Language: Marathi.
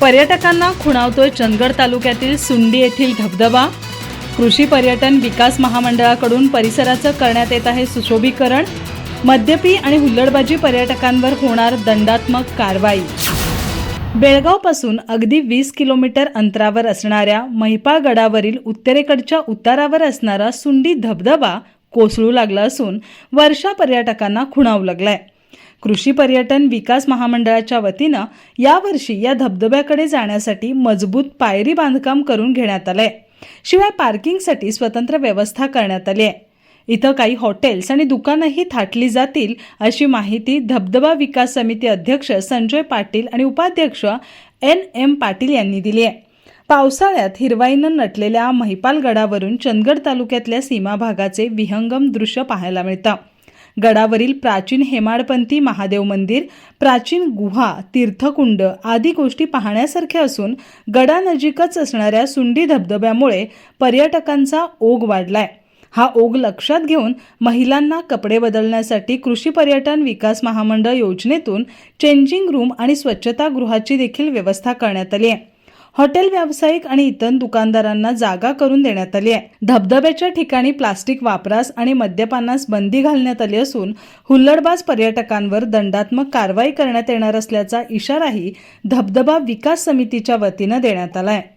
पर्यटकांना खुणावतोय चंदगड तालुक्यातील सुंडी येथील धबधबा. कृषी पर्यटन विकास महामंडळाकडून परिसराचं करण्यात येत आहे सुशोभीकरण. मद्यपी आणि हुल्लडबाजी पर्यटकांवर होणार दंडात्मक कारवाई. बेळगावपासून अगदी वीस किलोमीटर अंतरावर असणाऱ्या महिपाळ गडावरील उत्तरेकडच्या उतारावर असणारा सुंडी धबधबा कोसळू लागला असून वर्षा पर्यटकांना खुणावू लागलाय. कृषी पर्यटन विकास महामंडळाच्या वतीनं यावर्षी या धबधब्याकडे जाण्यासाठी मजबूत पायरी बांधकाम करून घेण्यात आलंय. शिवाय पार्किंगसाठी स्वतंत्र व्यवस्था करण्यात आली आहे. इथं काही हॉटेल्स आणि दुकानंही थाटली जातील अशी माहिती धबधबा विकास समिती अध्यक्ष संजय पाटील आणि उपाध्यक्ष एन एम पाटील यांनी दिली आहे. पावसाळ्यात हिरवाईनं नटलेल्या महिपाल गडावरून चंदगड तालुक्यातल्या सीमा भागाचे विहंगम दृश्य पाहायला मिळतं. गडावरील प्राचीन हेमाडपंथी महादेव मंदिर प्राचीन गुहा तीर्थकुंड आदी गोष्टी पाहण्यासारख्या असून गडानजीकच असणाऱ्या सुंडी धबधब्यामुळे पर्यटकांचा ओघ वाढलाय. हा ओघ लक्षात घेऊन महिलांना कपडे बदलण्यासाठी कृषी पर्यटन विकास महामंडळ योजनेतून चेंजिंग रूम आणि स्वच्छतागृहाची देखील व्यवस्था करण्यात आली आहे. हॉटेल व्यावसायिक आणि इतर दुकानदारांना जागा करून देण्यात आली आहे. धबधब्याच्या ठिकाणी प्लास्टिक वापरास आणि मद्यपानास बंदी घालण्यात आली असून हुल्लडबाज पर्यटकांवर दंडात्मक कारवाई करण्यात येणार असल्याचा इशाराही धबधबा विकास समितीच्या वतीनं देण्यात आला आहे.